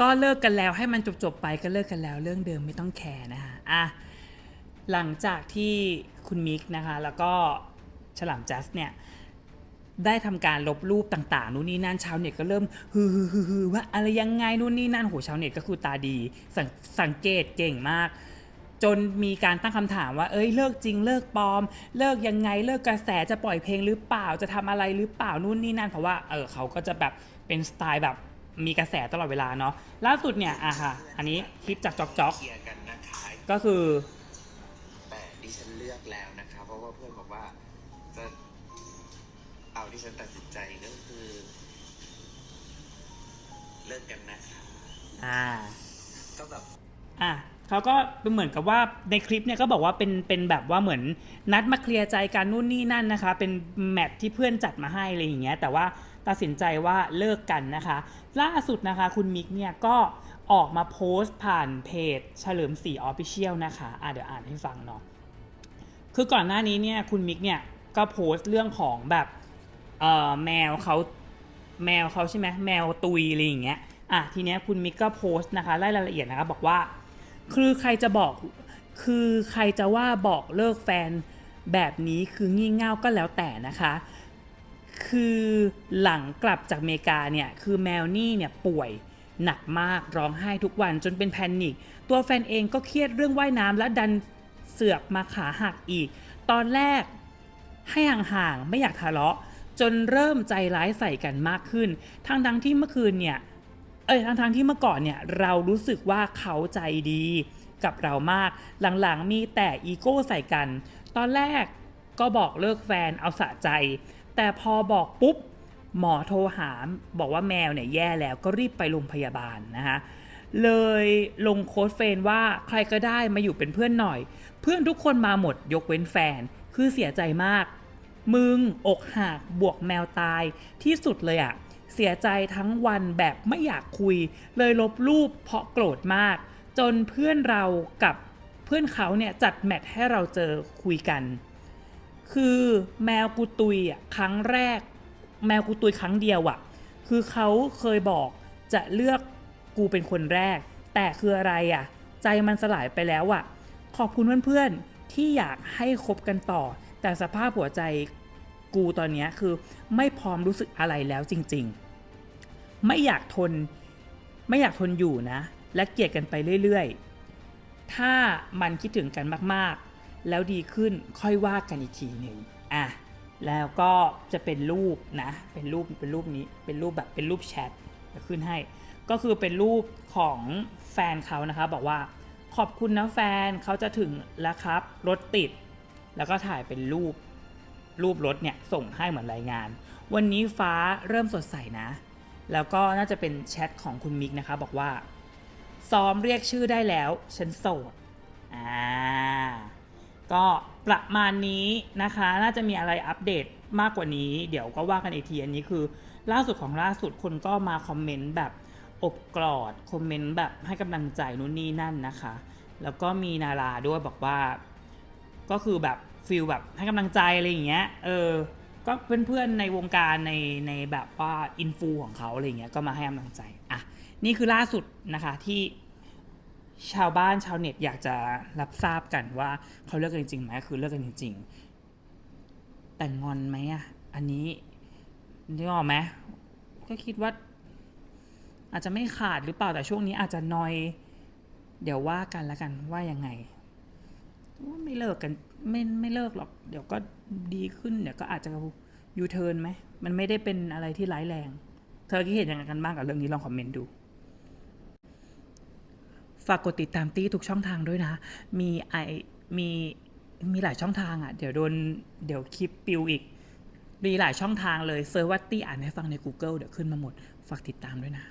ก็เลิกกันแล้วให้มันจบๆไปก็เลิกกันแล้ว เรื่องเดิมไม่ต้องแคร์นะคะอะหลังจากที่คุณมิกนะคะ แล้วก็ฉลามจัสเนี่ยได้ทำการลบรูปต่างๆนู่นนี่นั่นชาวเน็ตก็เริ่มฮือฮือฮือว่าอะไรยังไงนู่นนี่นั่นโหชาวเน็ตก็คือตาดีสสังเกตเก่งมาก จนมีการตั้งคำถามว่า เอ้ยเลิกจริงเลิกปลอม เลิกยังไงเลิกกระแสจะปล่อยเพลงหรือเปล่าจะทำอะไรหรือเปล่านู่นนี่นั่น เพราะว่าเออเขาก็จะแบบเป็นสไตล์แบบ มีกระแสตลอดเวลาเนาะล่าสุดเนี่ยอะค่ะ อันนี้คลิปจากจ๊อกจ๊อกเคลียร์กันนะคะก็คือแต่ดิฉันเลือกแล้วนะคะ เพราะว่าเพื่อนบอกว่าจะเอาที่ฉันตัดสินใจก็คือ เลิกกันนะคะอ่าก็แบบอะเขาก็เป็นเหมือนกับว่าในคลิปเนี่ยก็บอกว่าเป็นเป็นแบบว่าเหมือนนัดมาเคลียร์ใจกันนู่นนี่นั่นนะคะ เป็นแมทที่เพื่อนจัดมาให้อะไรอย่างเงี้ยแต่ว่า ตัดสินใจว่าเลิกกันนะคะ ล่าสุดนะคะคุณมิกเนี่ยก็ออกมาโพสต์ผ่านเพจเฉลิมศรีออฟฟิเชียลนะคะอะเดี๋ยวอ่านให้ฟังเนาะคือก่อนหน้านี้เนี่ยคุณมิกเนี่ยก็โพสต์เรื่องของแบบเอ่อแมวเขาแมวเขาใช่ไหมแมวตุยอะไรอย่างเงี้ยอะทีเนี้ยคุณมิกก็โพสต์นะคะไล่รายละเอียดนะคะบอกว่า คือใครจะบอกคือใครจะว่าบอกเลิกแฟนแบบนี้คืองี่เง่าก็แล้วแต่นะคะ คือหลังกลับจากอเมริกาเนี่ยคือแมวนี่เนี่ยป่วยหนักมากร้องไห้ทุกวันจนเป็นแพนิคตัวแฟนเองก็เครียดเรื่องว่ายน้ำและดันเสือกมาขาหักอีก ตอนแรกให้ห่างๆไม่อยากทะเลาะ จนเริ่มใจร้ายใส่กันมากขึ้น ทั้งทั้งที่เมื่อคืนเนี่ยเอ้ยทั้งทงๆที่เมื่อก่อนเนี่ยเรารู้สึกว่าเขาใจดีกับเรามาก หลังๆมีแต่อีโก้ใส่กัน ตอนแรกก็บอกเลิกแฟนเอาสะใจ แต่พอบอกปุ๊บหมอโทรหามบอกว่าแมวเนี่ยแย่แล้วก็รีบไปโรงพยาบาลนะคะเลยลงโค้ดเฟนว่าใครก็ได้มาอยู่เป็นเพื่อนหน่อย เพื่อนทุกคนมาหมดยกเว้นแฟนคือเสียใจมาก มึงอกหักบวกแมวตายที่สุดเลยอะเสียใจทั้งวันแบบไม่อยากคุย เลยลบรูปเพราะโกรธมาก จนเพื่อนเรากับเพื่อนเขาเนี่ยจัดแมทให้เราเจอคุยกัน คือแมวกูตุยอะครั้งแรก แมวกูตุยครั้งเดียวอะ คือเขาเคยบอกจะเลือกกูเป็นคนแรก แต่คืออะไรอะ ใจมันสลายไปแล้วอะ ขอบคุณเพื่อนๆที่อยากให้คบกันต่อ แต่สภาพหัวใจกูตอนนี้คือไม่พร้อมรู้สึกอะไรแล้วจริง ๆ ไม่อยากทนไม่อยากทนอยู่นะ และเกลียดกันไปเรื่อยๆ ถ้ามันคิดถึงกันมากๆ แล้วดีขึ้นค่อยว่ากันอีกทีหนึ่งอะแล้วก็จะเป็นรูปนะเป็นรูปเป็นรูปนี้เป็นรูปแบบเป็นรูปแชทเดี๋ยวขึ้นให้ ก็คือเป็นรูปของแฟนเขานะคะบอกว่าขอบคุณนะแฟนเขาจะถึงแล้วครับรถติด แล้วก็ถ่ายเป็นรูปรูปรถเนี่ยส่งให้เหมือนรายงาน วันนี้ฟ้าเริ่มสดใสนะ แล้วก็น่าจะเป็นแชทของคุณมิกนะคะบอกว่า ซ้อมเรียกชื่อได้แล้ว ฉันโสดอ่า ก็ประมาณนี้นะคะ น่าจะมีอะไรอัปเดตมากกว่านี้ เดี๋ยวก็ว่ากันอีกทีอันนี้คือ ล่าสุดของล่าสุดคนก็มาคอมเมนต์แบบอบกรอด คอมเมนต์แบบให้กำลังใจนู่นนี่นั่นนะคะ แล้วก็มีนาราด้วยบอกว่า ก็คือแบบฟิลแบบให้กำลังใจอะไรอย่างเงี้ย เออ ก็เพื่อนๆในวงการในในแบบว่าอินฟูของเขาอะไรอย่างเงี้ย ก็มาให้กำลังใจ อะ นี่คือล่าสุดนะคะที่ ชาวบ้านชาวเน็ตอยากจะรับทราบกันว่าเขาเลิกกันจริงไหมคือเลิกกันจริงๆแต่งอนไหมอะอันนี้นึกออกไหมก็คิดว่า อาจจะไม่ขาดหรือเปล่าแต่ช่วงนี้อาจจะนอย เดี๋ยวว่ากันแล้วกันว่ายังไงว่าไม่เลิกกันไม่ไม่เลิกหรอก เดี๋ยวก็ดีขึ้นเดี๋ยวก็อาจจะยูเทิร์นไหมมันไม่ได้เป็นอะไรที่ร้ายแรง เธอคิดเห็นยังไงกันบ้างกับเรื่องนี้ลองคอมเมนต์ดู ฝากกดติดตามตี้ทุกช่องทางด้วยนะ มีไอมีมีหลายช่องทางอะ เดี๋ยวโดนเดี๋ยวคลิปปิวอีก มีหลายช่องทางเลยเซิร์ชว่าตี้อ่านให้ฟังใน Google เดี๋ยวขึ้นมาหมด ฝากติดตามด้วยนะ